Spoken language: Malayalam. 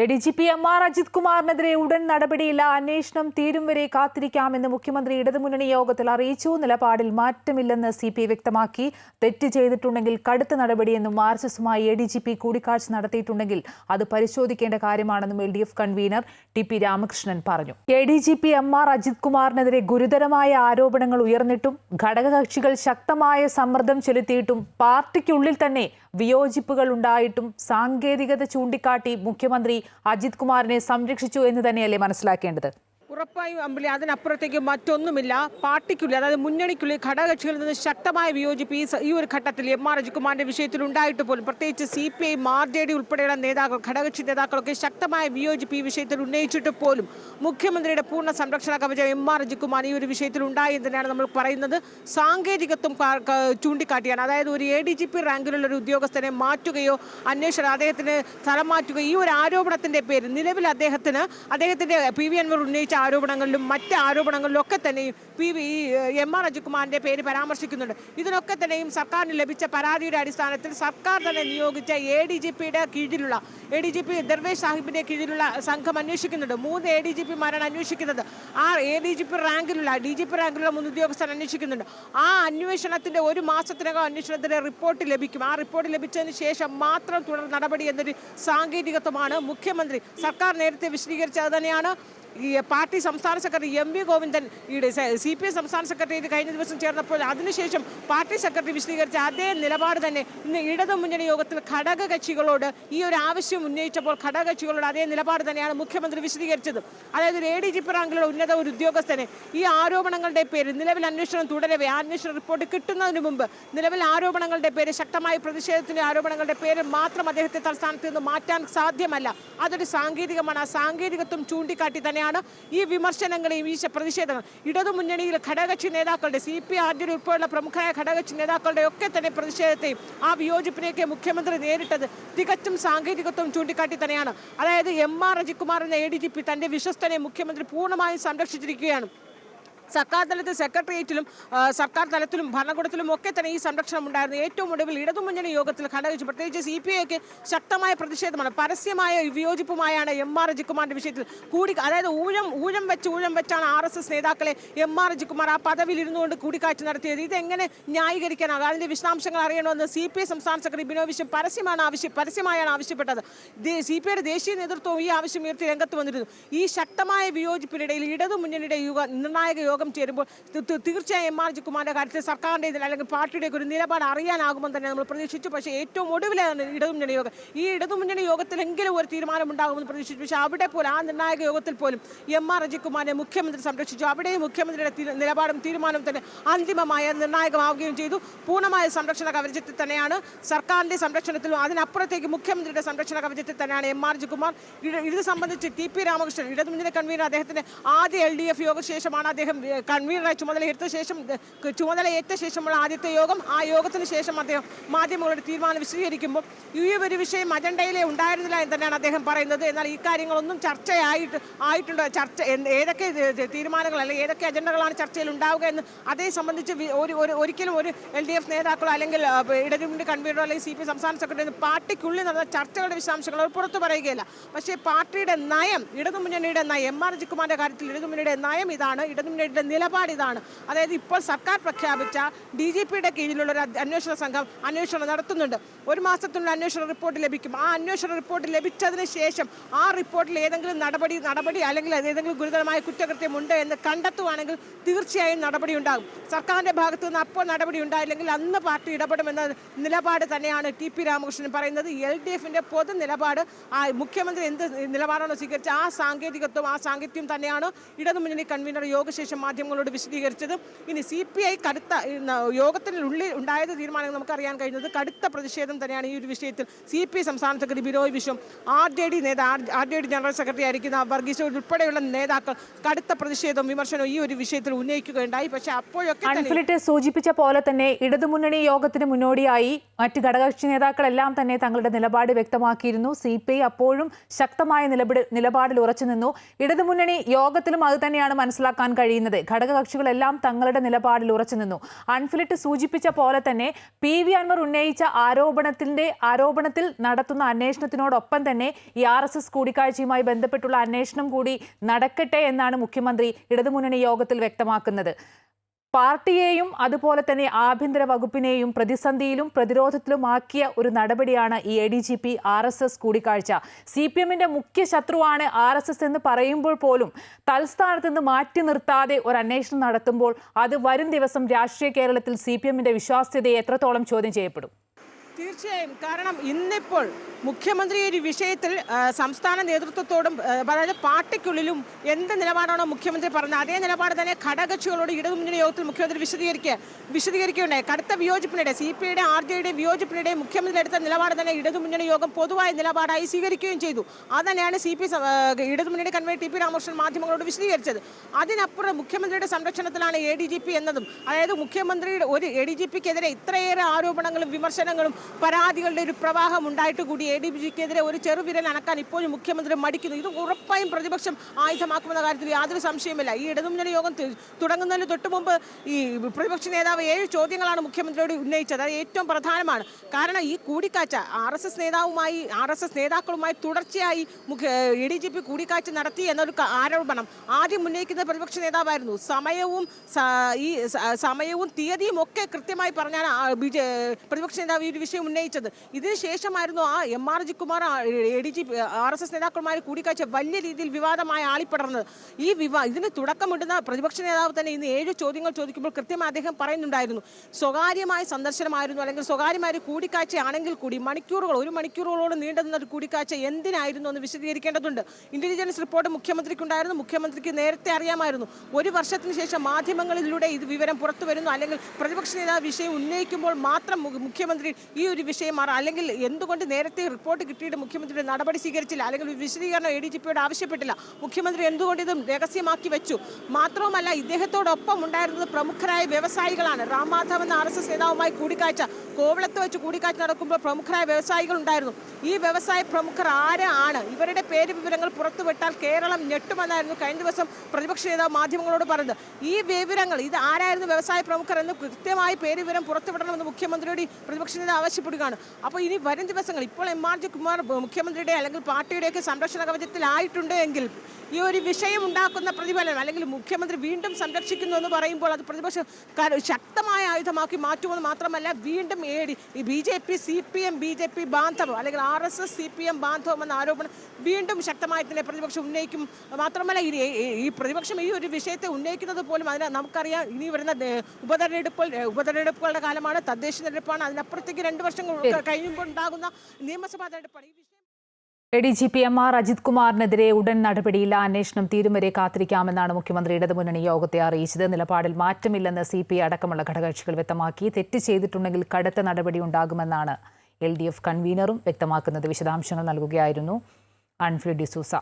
A D G P M R Ajith കുമാറിനെതിരെ ഉടൻ നടപടിയില്ല. അന്വേഷണം തീരും വരെ കാത്തിരിക്കാമെന്ന് മുഖ്യമന്ത്രി ഇടതുമുന്നണി യോഗത്തിൽ അറിയിച്ചു. നിലപാടിൽ മാറ്റമില്ലെന്ന് സി പി വ്യക്തമാക്കി. തെറ്റ് ചെയ്തിട്ടുണ്ടെങ്കിൽ കടുത്ത നടപടിയെന്നും ആർ എസ് എസുമായി എ ഡി ജി പി കൂടിക്കാഴ്ച നടത്തിയിട്ടുണ്ടെങ്കിൽ അത് പരിശോധിക്കേണ്ട കാര്യമാണെന്നും L D F convener T P Ramakrishnan പറഞ്ഞു. A D G P M R Ajith കുമാറിനെതിരെ ഗുരുതരമായ ആരോപണങ്ങൾ ഉയർന്നിട്ടും ഘടകകക്ഷികൾ ശക്തമായ സമ്മർദ്ദം ചെലുത്തിയിട്ടും പാർട്ടിക്കുള്ളിൽ തന്നെ വിയോജിപ്പുകൾ ഉണ്ടായിട്ടും സാങ്കേതികത ചൂണ്ടിക്കാട്ടി മുഖ്യമന്ത്രി അജിത് കുമാറിനെ സംരക്ഷിച്ചു എന്ന് തന്നെയല്ലേ മനസ്സിലാക്കേണ്ടത്? ഉറപ്പായും അമ്പിളി അതിനപ്പുറത്തേക്ക് മറ്റൊന്നുമില്ല. പാർട്ടിക്കുള്ളിൽ അതായത് മുന്നണിക്കുള്ളിൽ ഘടകകക്ഷികളിൽ നിന്ന് ശക്തമായ വിയോജിപ്പ് ഈ ഈ ഒരു ഘട്ടത്തിൽ എം ആർ അജികുമാറിന്റെ വിഷയത്തിൽ ഉണ്ടായിട്ട് പോലും പ്രത്യേകിച്ച് C P I R J D ഉൾപ്പെടെയുള്ള നേതാക്കൾ ഘടകകക്ഷി നേതാക്കളൊക്കെ ശക്തമായ വിയോജിപ്പ് ഈ വിഷയത്തിൽ ഉന്നയിച്ചിട്ട് പോലും മുഖ്യമന്ത്രിയുടെ പൂർണ സംരക്ഷണ കവചം എം ആർ അജികുമാർ ഈ ഒരു വിഷയത്തിൽ ഉണ്ടായി തന്നെയാണ് നമ്മൾ പറയുന്നത്. സാങ്കേതികത്വം ചൂണ്ടിക്കാട്ടിയാണ്. അതായത് ഒരു എ ഡി ജി പി റാങ്കിലുള്ള ഒരു ഉദ്യോഗസ്ഥനെ മാറ്റുകയോ അന്വേഷണം അദ്ദേഹത്തിന് സ്ഥലം മാറ്റുകയോ ഈ ഒരു ആരോപണത്തിന്റെ പേര് നിലവിൽ അദ്ദേഹത്തിന് അദ്ദേഹത്തിന്റെ പി വി അൻവർ ഉന്നയിച്ച ആരോപണങ്ങളിലും മറ്റ് ആരോപണങ്ങളിലും ഒക്കെ തന്നെയും പി വി എം ആർ അജികുമാറിന്റെ പേര് പരാമർശിക്കുന്നുണ്ട്. ഇതിനൊക്കെ തന്നെയും സർക്കാരിന് ലഭിച്ച പരാതിയുടെ അടിസ്ഥാനത്തിൽ സർക്കാർ തന്നെ നിയോഗിച്ച എ ഡി ജി പിയുടെ കീഴിലുള്ള A D G P Darvesh സാഹിബിന്റെ കീഴിലുള്ള സംഘം അന്വേഷിക്കുന്നുണ്ട്. മൂന്ന് എ ഡി ജി പിമാരാണ് അന്വേഷിക്കുന്നത്. ആ എ ഡി ജി പി റാങ്കിലുള്ള ഡി ജി പി റാങ്കിലുള്ള മൂന്ന് ഉദ്യോഗസ്ഥർ അന്വേഷിക്കുന്നുണ്ട്. ആ അന്വേഷണത്തിന്റെ ഒരു മാസത്തിനകം അന്വേഷണത്തിന്റെ റിപ്പോർട്ട് ലഭിക്കും. ആ റിപ്പോർട്ട് ലഭിച്ചതിന് ശേഷം മാത്രം തുടർ നടപടി എന്നൊരു സാങ്കേതികത്വമാണ് മുഖ്യമന്ത്രി. സർക്കാർ നേരത്തെ വിശദീകരിച്ചത് തന്നെയാണ്. ഈ പാർട്ടി സംസ്ഥാന സെക്രട്ടറി എം വി ഗോവിന്ദൻ ഈയിടെ സി പി ഐ സംസ്ഥാന സെക്രട്ടറിയേറ്റ് കഴിഞ്ഞ ദിവസം ചേർന്നപ്പോൾ അതിനുശേഷം പാർട്ടി സെക്രട്ടറി വിശദീകരിച്ച അതേ നിലപാട് തന്നെ ഇന്ന് ഇടതു മുന്നണി യോഗത്തിൽ ഘടകകക്ഷികളോട് ഈ ഒരു ആവശ്യം ഉന്നയിച്ചപ്പോൾ ഘടകകക്ഷികളോട് അതേ നിലപാട് തന്നെയാണ് മുഖ്യമന്ത്രി വിശദീകരിച്ചത്. അതായത് എ ഡി ജി പി റാങ്കിലുള്ള ഉന്നത ഒരു ഉദ്യോഗസ്ഥനെ ഈ ആരോപണങ്ങളുടെ പേര് നിലവിൽ അന്വേഷണം തുടരവേ അന്വേഷണ റിപ്പോർട്ട് കിട്ടുന്നതിന് മുമ്പ് നിലവിൽ ആരോപണങ്ങളുടെ പേര് ശക്തമായ പ്രതിഷേധത്തിന്റെ ആരോപണങ്ങളുടെ പേര് മാത്രം അദ്ദേഹത്തെ തലസ്ഥാനത്ത് നിന്ന് മാറ്റാൻ സാധ്യമല്ല. അതൊരു സാങ്കേതികമാണ്. ആ സാങ്കേതികത്വം ചൂണ്ടിക്കാട്ടി തന്നെയാണ് ഈ വിമർശനങ്ങളെയും ഈ പ്രതിഷേധങ്ങൾ. ഇടതുമുന്നണിയിൽ ഘടകകക്ഷി നേതാക്കളുടെ സി പി ആർ ഡി ഉൾപ്പെടെയുള്ള പ്രമുഖരായ ഘടകകക്ഷി നേതാക്കളുടെ ഒക്കെ തന്നെ പ്രതിഷേധത്തെയും ആ വിയോജിപ്പിനെയൊക്കെ മുഖ്യമന്ത്രി നേരിട്ടത് തികച്ചും സാങ്കേതികത്വം ചൂണ്ടിക്കാട്ടി തന്നെയാണ്. അതായത് എം ആർ അജികുമാർ എന്ന എ ഡി ജി പി തന്റെ വിശ്വസ്തനെ മുഖ്യമന്ത്രി പൂർണമായും സംരക്ഷിച്ചിരിക്കുകയാണ്. സർക്കാർ തലത്തിൽ സെക്രട്ടേറിയറ്റിലും സർക്കാർ തലത്തിലും ഭരണകൂടത്തിലും ഒക്കെ തന്നെ ഈ സംരക്ഷണം ഉണ്ടായിരുന്നു. ഏറ്റവും ഒടുവിൽ ഇടതുമുന്നണി യോഗത്തിൽ ഘടകിച്ചു പ്രത്യേകിച്ച് സി പി ഐക്ക് ശക്തമായ പ്രതിഷേധമാണ്. പരസ്യമായ വിയോജിപ്പുമായാണ് എം ആർ അജികുമാറിന്റെ വിഷയത്തിൽ കൂടി അതായത് ഊഴം ഊഴം വെച്ച് ഊഴം വെച്ചാണ് ആർ എസ് എസ് നേതാക്കളെ എം ആർ ജിക്കുമാർ ആ പദവിയിൽ ഇരുന്നുകൊണ്ട് കൂടിക്കാഴ്ച നടത്തിയത്. ഇതെങ്ങനെ ന്യായീകരിക്കാനാകും? അതിന്റെ വിശദാംശങ്ങൾ അറിയണമെന്ന് സി പി ഐ സംസ്ഥാന സെക്രട്ടറി ബിനോ വിശ്വം പരസ്യമാണ് ആവശ്യം പരസ്യമായാണ് ആവശ്യപ്പെട്ടത്. സി പി ഐയുടെ ദേശീയ നേതൃത്വവും ഈ ആവശ്യം ഉയർത്തി രംഗത്ത് വന്നിരുന്നു. ഈ ശക്തമായ വിയോജിപ്പിനിടയിൽ ഇടതുമുന്നണിയുടെ യുഗ നിർണായക യോഗം ചേരുമ്പോൾ തി- തി- തീർച്ചയായും എം ആർ ജിക്കുമാറിന്റെ കാര്യത്തിൽ സർക്കാരിന്റെ ഇതിൽ അല്ലെങ്കിൽ പാർട്ടിയുടെ ഒരു നിലപാട് അറിയാനാകുമെന്ന് തന്നെ നമ്മൾ പ്രതീക്ഷിച്ചു. പക്ഷേ ഏറ്റവും ഒടുവിലാണ് ഇടതുമുന്നണി യോഗം ഈ ഇടതുമുന്നണി യോഗത്തിലെങ്കിലും ഒരു തീരുമാനം ഉണ്ടാകുമെന്ന് പ്രതീക്ഷിച്ചു. പക്ഷേ അവിടെ പോലും ആ നിർണായക യോഗത്തിൽ പോലും എം ആർ അജിക്കുമാറിനെ മുഖ്യമന്ത്രി സംരക്ഷിച്ചു. അവിടെയും മുഖ്യമന്ത്രിയുടെ നിലപാടും തീരുമാനവും തന്നെ അന്തിമമായ നിർണായകമാവുകയും ചെയ്തു. പൂർണമായ സംരക്ഷണ കവചത്തിൽ തന്നെയാണ് സർക്കാരിന്റെ സംരക്ഷണത്തിലും അതിനപ്പുറത്തേക്ക് മുഖ്യമന്ത്രിയുടെ സംരക്ഷണ കവചത്തിൽ തന്നെയാണ് എം ആർ ജികുമാർ ഇത് സംബന്ധിച്ച് ടി പി രാമകൃഷ്ണൻ ഇടതുമുന്നണി കൺവീനർ അദ്ദേഹത്തിന്റെ ആദ്യ എൽ ഡി എഫ് യോഗശേഷമാണ് അദ്ദേഹം ഏഹ്, കൺവീനറായി ചുമതലയെടുത്ത ശേഷം ചുമതല ചുമതലയേറ്റ ശേഷമുള്ള ആദ്യത്തെ യോഗം ആ യോഗത്തിന് ശേഷം അദ്ദേഹം മാധ്യമങ്ങളുടെ തീരുമാനം വിശദീകരിക്കുമ്പോൾ ഈ ഒരു വിഷയം അജണ്ടയിലെ ഉണ്ടായിരുന്നില്ല എന്ന് തന്നെയാണ് അദ്ദേഹം പറയുന്നത്. എന്നാൽ ഈ കാര്യങ്ങളൊന്നും ചർച്ചയായിട്ട് ആയിട്ടുണ്ട്? ചർച്ച ഏതൊക്കെ തീരുമാനങ്ങൾ അല്ലെങ്കിൽ ഏതൊക്കെ അജണ്ടകളാണ് ചർച്ചയിൽ ഉണ്ടാവുക എന്ന് അതേ സംബന്ധിച്ച് ഒരു ഒരു ഒരിക്കലും ഒരു എൽ ഡി എഫ് നേതാക്കളോ അല്ലെങ്കിൽ ഇടതുമുണ്ട് കൺവീനറോ അല്ലെങ്കിൽ സി പി സംസ്ഥാന സെക്രട്ടറി പാർട്ടിക്കുള്ളിൽ നടന്ന ചർച്ചകളുടെ വിശദാംശങ്ങൾ അവർ പുറത്തു പറയുകയില്ല. പക്ഷേ പാർട്ടിയുടെ നയം ഇടതുമുന്നണിയുടെ നയം എം ആർ ജിക്കുമാറിന്റെ കാര്യത്തിൽ ഇടതുമുന്നണിയുടെ നയം ഇതാണ്. ഇടതുമുന്നണിയുടെ നിലപാട് ഇതാണ് അതായത് ഇപ്പോൾ സർക്കാർ പ്രഖ്യാപിച്ച ഡി ജി പിയുടെ കീഴിലുള്ള ഒരു അന്വേഷണ സംഘം അന്വേഷണം നടത്തുന്നുണ്ട്. ഒരു മാസത്തിനുള്ള അന്വേഷണ റിപ്പോർട്ട് ലഭിക്കും. ആ അന്വേഷണ റിപ്പോർട്ട് ലഭിച്ചതിന് ശേഷം ആ റിപ്പോർട്ടിൽ ഏതെങ്കിലും നടപടി നടപടി അല്ലെങ്കിൽ ഏതെങ്കിലും ഗുരുതരമായ കുറ്റകൃത്യം ഉണ്ട് എന്ന് കണ്ടെത്തുവാണെങ്കിൽ തീർച്ചയായും നടപടി ഉണ്ടാകും. സർക്കാരിന്റെ ഭാഗത്തു നിന്ന് അപ്പോൾ നടപടി ഉണ്ടായില്ലെങ്കിൽ അന്ന് പാർട്ടി ഇടപെടുമെന്ന നിലപാട് തന്നെയാണ് ടി പി രാമകൃഷ്ണൻ പറയുന്നത്. എൽ ഡി എഫിന്റെ പൊതു നിലപാട് ആ മുഖ്യമന്ത്രി എന്ത് നിലപാടാണോ സ്വീകരിച്ച ആ സാങ്കേതികത്വം ആ സാങ്കത്യം തന്നെയാണ് ഇടതുമുന്നണി കൺവീനർ യോഗശേഷം മാധ്യമങ്ങളോട് വിശദീകരിച്ചത് ഇനി സി പി ഐ കടുത്ത യോഗത്തിനുള്ളിൽ ഉണ്ടായത് തീരുമാനം നമുക്കറിയാൻ കഴിഞ്ഞത് കടുത്ത പ്രതിഷേധം തന്നെയാണ് ഈ ഒരു വിഷയത്തിൽ സി പി ഐ സംസ്ഥാന secretary Binoy Viswam R J D നേതാ R J D general secretary ആയിരിക്കുന്ന വർഗീസ് ഉൾപ്പെടെയുള്ള നേതാക്കൾ കടുത്ത പ്രതിഷേധവും വിമർശനവും ഈ ഒരു വിഷയത്തിൽ ഉന്നയിക്കുകയുണ്ടായി. പക്ഷേ അപ്പോഴൊക്കെ സൂചിപ്പിച്ച പോലെ തന്നെ ഇടതുമുന്നണി യോഗത്തിന് മുന്നോടിയായി മറ്റ് ഘടകകക്ഷി നേതാക്കളെല്ലാം തന്നെ തങ്ങളുടെ നിലപാട് വ്യക്തമാക്കിയിരുന്നു. സി പി ഐ അപ്പോഴും ശക്തമായ നിലപാട് നിലപാടിൽ ഉറച്ചു നിന്നു. ഇടതുമുന്നണി യോഗത്തിലും അത് തന്നെയാണ് മനസ്സിലാക്കാൻ കഴിയുന്നത്. പറഞ്ഞത് ഘടകകക്ഷികളെല്ലാം തങ്ങളുടെ നിലപാടിൽ ഉറച്ചു നിന്നു. അൺഫിലിറ്റ് സൂചിപ്പിച്ച പോലെ തന്നെ പി വി അൻവർ ഉന്നയിച്ച ആരോപണത്തിന്റെ ആരോപണത്തിൽ നടത്തുന്ന അന്വേഷണത്തിനോടൊപ്പം തന്നെ ഈ ആർ എസ് എസ് കൂടിക്കാഴ്ചയുമായി ബന്ധപ്പെട്ടുള്ള അന്വേഷണം കൂടി നടക്കട്ടെ എന്നാണ് മുഖ്യമന്ത്രി ഇടതുമുന്നണി യോഗത്തിൽ വ്യക്തമാക്കുന്നത്. പാർട്ടിയെയും അതുപോലെ തന്നെ ആഭ്യന്തര വകുപ്പിനെയും പ്രതിസന്ധിയിലും പ്രതിരോധത്തിലുമാക്കിയ ഒരു നടപടിയാണ് ഈ A D G P R S S കൂടിക്കാഴ്ച. സി പി എമ്മിന്റെ മുഖ്യ ശത്രുവാണ് ആർ എസ് എസ് എന്ന് പറയുമ്പോൾ പോലും തൽസ്ഥാനത്ത് നിന്ന് മാറ്റി നിർത്താതെ ഒരു അന്വേഷണം നടത്തുമ്പോൾ അത് വരും ദിവസം രാഷ്ട്രീയ കേരളത്തിൽ സി പി എമ്മിന്റെ വിശ്വാസ്യതയെ എത്രത്തോളം ചോദ്യം ചെയ്യപ്പെടും? തീർച്ചയായും. കാരണം ഇന്നിപ്പോൾ മുഖ്യമന്ത്രി ഒരു വിഷയത്തിൽ സംസ്ഥാന നേതൃത്വത്തോടും അതായത് പാർട്ടിക്കുള്ളിലും എന്ത് നിലപാടാണോ മുഖ്യമന്ത്രി പറഞ്ഞത് അതേ നിലപാട് തന്നെ ഘടകകക്ഷികളോട് ഇടതുമുന്നണി യോഗത്തിൽ മുഖ്യമന്ത്രി വിശദീകരിക്കുക വിശദീകരിക്കുകയുണ്ടായി. കടുത്ത വിയോജിപ്പിനിടെ സി പി ഐയുടെ ആർ ജെ ജെയുടെ വിയോജിപ്പിനിടെ മുഖ്യമന്ത്രി എടുത്ത നിലപാട് തന്നെ ഇടതുമുന്നണി യോഗം പൊതുവായ നിലപാടായി സ്വീകരിക്കുകയും ചെയ്തു. അത് തന്നെയാണ് സി പി ഇടതുമുന്നണി കൺവീനർ ടി പി രാമകൃഷ്ണൻ മാധ്യമങ്ങളോട് വിശദീകരിച്ചത്. അതിനപ്പുറം മുഖ്യമന്ത്രിയുടെ സംരക്ഷണത്തിലാണ് എ ഡി ജി പി എന്നതും. അതായത് മുഖ്യമന്ത്രിയുടെ ഒരു എ ഡി ജി പിക്കെതിരെ ഇത്രയേറെ ആരോപണങ്ങളും വിമർശനങ്ങളും പരാതികളുടെ ഒരു പ്രവാഹം ഉണ്ടായിട്ട് കൂടി എ ഡി ബി ജിക്കെതിരെ ഒരു ചെറുവിരൽ അനക്കാൻ ഇപ്പോഴും മുഖ്യമന്ത്രി മടിക്കുന്നു. ഇത് ഉറപ്പായും പ്രതിപക്ഷം ആയുധമാക്കുമെന്ന കാര്യത്തിൽ യാതൊരു സംശയമില്ല ഈ ഇടതുമുന്നണി യോഗം തുടങ്ങുന്നതിന് തൊട്ട് മുമ്പ് ഈ പ്രതിപക്ഷ നേതാവ് ഏഴ് ചോദ്യങ്ങളാണ് മുഖ്യമന്ത്രിയോട് ഉന്നയിച്ചത്. അത് ഏറ്റവും പ്രധാനമാണ്. കാരണം ഈ കൂടിക്കാഴ്ച ആർ എസ് എസ് നേതാവുമായി ആർ എസ് എസ് നേതാക്കളുമായി തുടർച്ചയായി എ ഡി ജി പി കൂടിക്കാഴ്ച നടത്തി എന്നൊരു ആരോപണം ആദ്യം ഉന്നയിക്കുന്ന പ്രതിപക്ഷ നേതാവായിരുന്നു. സമയവും ഈ സമയവും തീയതിയും ഒക്കെ കൃത്യമായി പറഞ്ഞാണ് പ്രതിപക്ഷ നേതാവ് ഈ വിഷയം ഉന്നയിച്ചത്. ഇതിന് ശേഷമായിരുന്നു ആ M R ജിക്കുമാർ A D G R S S നേതാക്കളുമായി കൂടിക്കാഴ്ച വലിയ രീതിയിൽ വിവാദമായി ആളിപ്പടർന്നത്. ഈ വിവാ ഇതിന് തുടക്കമിടുന്ന പ്രതിപക്ഷ നേതാവ് തന്നെ ഇന്ന് ഏഴ് ചോദ്യങ്ങൾ ചോദിക്കുമ്പോൾ കൃത്യമായി അദ്ദേഹം പറയുന്നുണ്ടായിരുന്നു. സ്വകാര്യമായ സന്ദർശനമായിരുന്നു അല്ലെങ്കിൽ സ്വകാര്യമായ ഒരു കൂടിക്കാഴ്ചയാണെങ്കിൽ കൂടി മണിക്കൂറുകൾ ഒരു മണിക്കൂറുകളോട് നീണ്ടു നിന്ന ഒരു കൂടിക്കാഴ്ച എന്തിനായിരുന്നു എന്ന് വിശദീകരിക്കേണ്ടതുണ്ട്. Intelligence report മുഖ്യമന്ത്രിക്കുണ്ടായിരുന്നു. മുഖ്യമന്ത്രിക്ക് നേരത്തെ അറിയാമായിരുന്നു. ഒരു വർഷത്തിന് ശേഷം മാധ്യമങ്ങളിലൂടെ ഇത് വിവരം പുറത്തു വരുന്നു അല്ലെങ്കിൽ പ്രതിപക്ഷ നേതാവ് വിഷയം ഉന്നയിക്കുമ്പോൾ മാത്രം മുഖ്യമന്ത്രി ഈ ഒരു വിഷയം മാറാം അല്ലെങ്കിൽ എന്തുകൊണ്ട് നേരത്തെ റിപ്പോർട്ട് കിട്ടിയിട്ട് മുഖ്യമന്ത്രിയുടെ നടപടി സ്വീകരിച്ചില്ല? അല്ലെങ്കിൽ വിശദീകരണം എ ഡി ജി പിയോട് ആവശ്യപ്പെട്ടില്ല? മുഖ്യമന്ത്രി എന്തുകൊണ്ട് ഇത് രഹസ്യമാക്കി വെച്ചു? മാത്രവുമല്ല ഇദ്ദേഹത്തോടൊപ്പം ഉണ്ടായിരുന്നത് പ്രമുഖരായ വ്യവസായികളാണ്. റാം മാധവ് എന്ന ആർ എസ് എസ് നേതാവുമായി കൂടിക്കാഴ്ച കോവളത്ത് വെച്ച് കൂടിക്കാഴ്ച നടക്കുമ്പോൾ പ്രമുഖരായ വ്യവസായികൾ ഉണ്ടായിരുന്നു. ഈ വ്യവസായ പ്രമുഖർ ആരാണ് ഇവരുടെ പേര് വിവരങ്ങൾ പുറത്തുവിട്ടാൽ കേരളം ഞെട്ടുമെന്നായിരുന്നു കഴിഞ്ഞ ദിവസം പ്രതിപക്ഷ നേതാവ് മാധ്യമങ്ങളോട് പറഞ്ഞത്. ഈ വിവരങ്ങൾ ഇത് ആരായിരുന്നു വ്യവസായ പ്രമുഖർ എന്ന് കൃത്യമായി പേര് വിവരം പുറത്തുവിടണമെന്ന് മുഖ്യമന്ത്രിയോട് പ്രതിപക്ഷ നേതാവ് ആവശ്യപ്പെടുകയാണ് അപ്പോൾ ഇനി വരും ദിവസങ്ങൾ ഇപ്പോൾ എം ആർ ജി കുമാർ മുഖ്യമന്ത്രിയുടെ അല്ലെങ്കിൽ പാർട്ടിയുടെയൊക്കെ സംരക്ഷണ കവചത്തിലായിട്ടുണ്ട് എങ്കിൽ ഈ ഒരു വിഷയം ഉണ്ടാക്കുന്ന പ്രതിഫലനം അല്ലെങ്കിൽ മുഖ്യമന്ത്രി വീണ്ടും സംരക്ഷിക്കുന്നു എന്ന് പറയുമ്പോൾ അത് പ്രതിപക്ഷം ശക്തമായ ആയുധമാക്കി മാറ്റുമെന്ന് മാത്രമല്ല വീണ്ടും B J P C P M B J P ബാന്ധവം അല്ലെങ്കിൽ R S S C P M ബാന്ധവം എന്ന ആരോപണം വീണ്ടും ശക്തമായി തന്നെ പ്രതിപക്ഷം ഉന്നയിക്കും. മാത്രമല്ല ഇനി ഈ പ്രതിപക്ഷം ഈ ഒരു വിഷയത്തെ ഉന്നയിക്കുന്നത് പോലും അതിന് നമുക്കറിയാം ഇനി വരുന്ന ഉപതെരഞ്ഞെടുപ്പ് ഉപതെരഞ്ഞെടുപ്പുകളുടെ കാലമാണ് തദ്ദേശ തെരഞ്ഞെടുപ്പാണ്. അതിനപ്പുറത്തേക്ക് രണ്ട് വർഷം കഴിയുമ്പോൾ ഉണ്ടാകുന്ന നിയമസഭാ തെരഞ്ഞെടുപ്പാണ് ഈ വിഷയം A D G P M R Ajith കുമാറിനെതിരെ ഉടൻ നടപടിയില്ല. അന്വേഷണം തീരും വരെ കാത്തിരിക്കാമെന്നാണ് മുഖ്യമന്ത്രി ഇടതുമുന്നണി യോഗത്തെ അറിയിച്ചത്. നിലപാടിൽ മാറ്റമില്ലെന്ന് സി പി ഐ അടക്കമുള്ള ഘടകകക്ഷികൾ വ്യക്തമാക്കി. തെറ്റ് ചെയ്തിട്ടുണ്ടെങ്കിൽ കടുത്ത നടപടി ഉണ്ടാകുമെന്നാണ് എൽ ഡി എഫ് കൺവീനറും വ്യക്തമാക്കുന്നത്. വിശദാംശങ്ങൾ നൽകുകയായിരുന്നു അൺഫ്രി ഡിസൂസ